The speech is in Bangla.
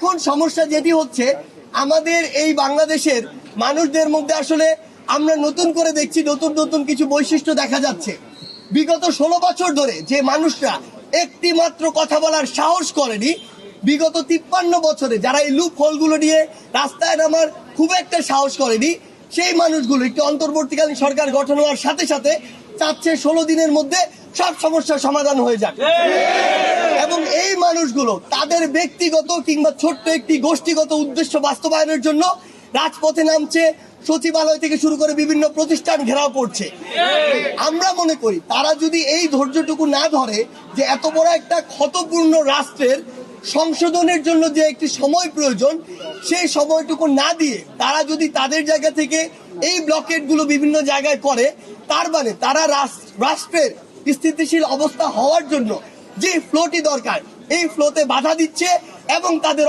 এখন সমস্যা যেটি হচ্ছে, আমাদের এই বাংলাদেশের মানুষদের মধ্যে আসলে আমরা নতুন করে দেখছি নতুন নতুন কিছু বৈশিষ্ট্য দেখা যাচ্ছে। বিগত ষোলো বছর ধরে যে মানুষরা একটি মাত্র কথা বলার সাহস করেনি, বিগত তিপ্পান্ন বছরে যারা এই লুপ হোলগুলো নিয়ে রাস্তায় নামার খুব একটা সাহস করেনি, সেই মানুষগুলো একটি অন্তর্বর্তীকালীন সরকার গঠন হওয়ার সাথে সাথে চাচ্ছে ষোলো দিনের মধ্যে সব সমস্যার সমাধান হয়ে যাক। মানুষগুলো, তাদের ব্যক্তিগত কিংবা ছোট্ট একটি গোষ্ঠীগত উদ্দেশ্য বাস্তবায়নের জন্য রাজপথে নামছে, সচিবালয় থেকে শুরু করে বিভিন্ন প্রতিষ্ঠান ঘেরাও করছে। আমরা মনে করি, তারা যদি এই ধৈর্যটুকু না ধরে যে এত বড় একটা ক্ষতপূর্ণ রাষ্ট্রের সংশোধনের জন্য যে একটি সময় প্রয়োজন, সেই সময়টুকু না দিয়ে তারা যদি তাদের জায়গা থেকে এই ব্লকেটগুলো বিভিন্ন জায়গায় করে, তার মানে তারা রাষ্ট্রের স্থিতিশীল অবস্থা হওয়ার জন্য যে ফ্লোটি দরকার এই ফ্লোতে বাধা দিচ্ছে এবং তাদের